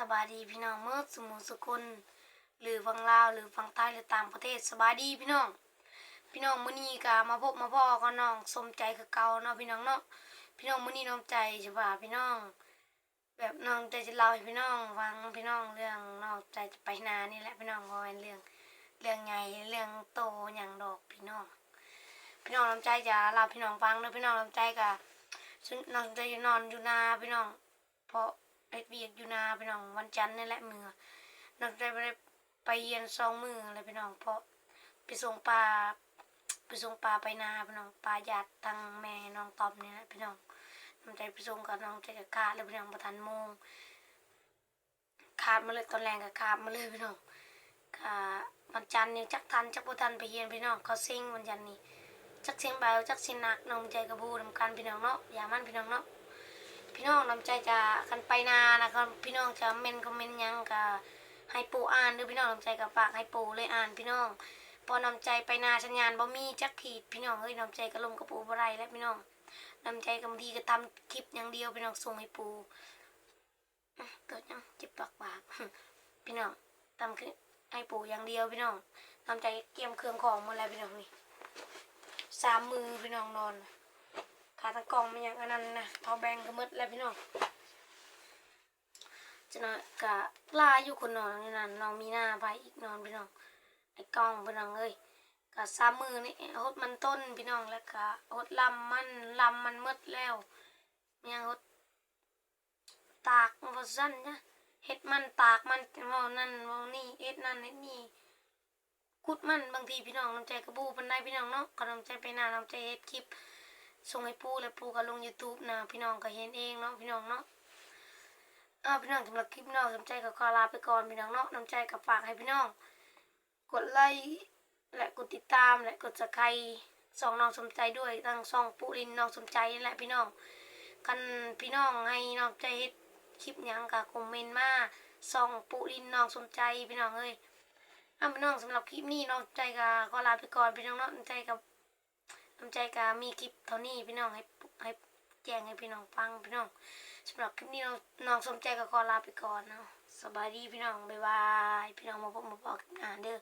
สบายดีพี่น้องเมื่อสมุสกุลหรือฝั่งลาวหรือฝั่งใต้หรือต่างประเทศสบายดีพี่น้อง พี่น้องมื้อนี้ก็มาพบมาพ่อกับน้องสมใจคือเก่าเนาะพี่น้องเนาะพี่น้องมื้อนี้น้องใจใช่ป่ะพี่น้อง แบบน้องใจจะเล่าให้พี่น้องฟังพี่น้องเรื่องน้องใจจะไปนานี่แหละพี่น้องเพราะเป็นเรื่อง เรื่องใหญ่เรื่องโตอย่างดอกพี่น้อง พี่น้องน้ำใจจะเล่าพี่น้องฟังเนาะพี่น้องน้ำใจก็ซึ่งน้องใจจะนอนอยู่นาพี่น้อง เพราะ เอ็ดเวียกอยู่นาพี่น้องวันจันทร์นี่แหละมือน้องใจไปได้ไปเยียนสองมือเลยพี่น้องเพราะไปส่งปลาไปส่งปลาไปนาพี่น้องปลาหยาดทางแม่น้องตอมนี่แหละพี่น้องน้องใจไปส่งกับน้องใจกับขาดเลยพี่น้องประทันโมงขาดมาเลยตอนแรงกับขาดมาเลยพี่น้องขาวันจันทร์นี่จักทันจักบ่ทันไปเยียนพี่น้องเขาซิ่งวันจันทร์นี่จักเสียงเบาจักเสียงหนักน้องใจกับบูนำกันพี่น้องเนาะอย่ามันพี่น้องเนาะ พี่น้องน้ำใจจะกันไปนานะครับพี่น้องจะเมนคอมเมนต์ยังกับให้ปูอ่านหรือพี่น้องน้ำใจกับฝากให้ปูเลยอ่านพี่น้องพอน้ำใจไปนาสัญญาณบ่มีจักขีดพี่น้องเอ้ยน้ำใจก็ลงกับปูบ่ไรแล้วพี่น้องน้ำใจก็บางทีก็ทำคลิปอย่างเดียวพี่น้องส่งให้ปูเกิดยังเจ็บปากปากพี่น้องทำคลิปให้ปูอย่างเดียวพี่น้องน้ำใจเตรียมเครื่องของหมดแล้วพี่น้องนี่สามมือพี่น้องนอน ขาตะกล่องมันอย่างอันนั้นนะพอแบงก็มืดแล้วพี่น้องจะนอนกะลาอยู่คนนอนนี่นั่นน้องมีหน้าไปอีกนอนพี่น้องไอ้กองพี่น้องเอ้ยกะสามมือนี่ฮดมันต้นพี่น้องแล้วกะฮดลำมันลำมันมืดแล้วมันยังฮดตากมันบ่สั้นนะเฮ็ดมันตากมันว่านั่นว่านี่เฮ็ดนั่นเฮ็ดนี่กุดมันบางทีพี่น้องน้ำใจกระบูปันได้พี่น้องเนาะก็น้ำใจไปหน้าน้ำใจเฮ็ดคลิป ส่งให้ปูแล้วปูก็ลง YouTube นะพี่น้องก็เห็นเองเนาะพี่น้องเนาะอ่าพี่น้องสำหรับคลิปน้องสนใจก็ขอลาไปก่อนพี่น้องเนาะน้ำใจกับฝากให้พี่น้อง กดไลค์และกดติดตามและกดสไครสองน้องสนใจด้วยทั้งสองปูรินน้องสนใจนี่แหละพี่น้องกันพี่น้องให้น้องใจเฮ็ดคลิปยังก็คอมเมนต์มาส่องปูรินน้องสนใจพี่น้องเอ้ยอ่าพี่น้องสำหรับคลิปนี้น้องใจก็ขอลาไปก่อนพี่น้องเนาะน้ำใจกับ น้ำใจกามีคลิปเท่านี้พี่น้องให้ให้แจ้งให้พี่น้องฟังพี่น้องสำหรับคลิปนี้น้องน้องสมใจก็ขอลาไปก่อนเนาะสบายดีพี่น้องบ๊ายบายพี่น้องมาพบมาบอกกันหน้าเด้อ